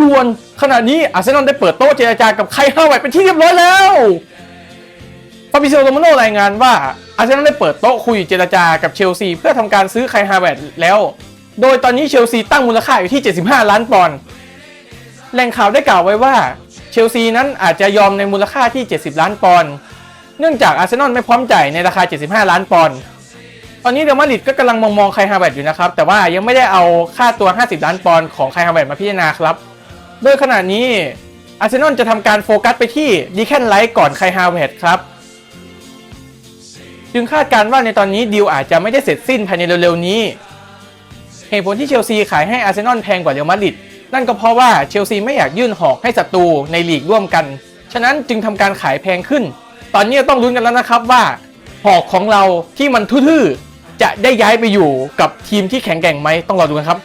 ด่วนขณะนี้อาร์เซนอลได้เปิดโต๊ะเจรจากับไคฮาวเวิร์ดเป็นที่เรียบร้อยแล้วฟาบิโซโรมาโนรายงานว่าอาร์เซนอลได้เปิดโต๊ะคุยเจรจากับเชลซีเพื่อทำการซื้อไคฮาวเวิร์ดแล้ว โดยตอนนี้เชลซีตั้งมูลค่าอยู่ที่ 75 ล้านปอนด์แหล่งข่าวได้กล่าวไว้ว่าเชลซีนั้นอาจจะยอมในมูลค่าที่ 70 ล้านปอนด์เนื่องจากอาร์เซนอลไม่พร้อมจ่ายในราคา 75 ล้านปอนด์ตอนนี้เรอัลมาริดก็กำลังมองมองไคฮาวเวิร์ดอยู่นะครับแต่ว่ายังไม่ได้เอาค่าตัว 50 ล้านปอนด์ของไคฮาวเวิร์ดมาพิจารณาครับ โดยขณะนี้อาร์เซนอลจะทำการโฟกัสไปที่ดีแคนไลท์ก่อนไคฮาวเวิร์ดครับ จึงคาดการณ์ว่าในตอนนี้ดีลอาจจะไม่ได้เสร็จสิ้นภายในเร็วๆนี้ เหตุผลที่เชลซีขายให้อาร์เซนอลแพงกว่าเรอัลมาดริดนั่นก็เพราะว่าเชลซีไม่อยากยื่นหอกให้ศัตรูในลีกร่วมกัน ฉะนั้นจึงทำการขายแพงขึ้น ตอนนี้ต้องลุ้นกันแล้วนะครับว่า หอกของเราที่มันทื่อๆจะได้ย้ายไปอยู่กับทีมที่แข็งแกร่งไหมต้องรอดูกันครับ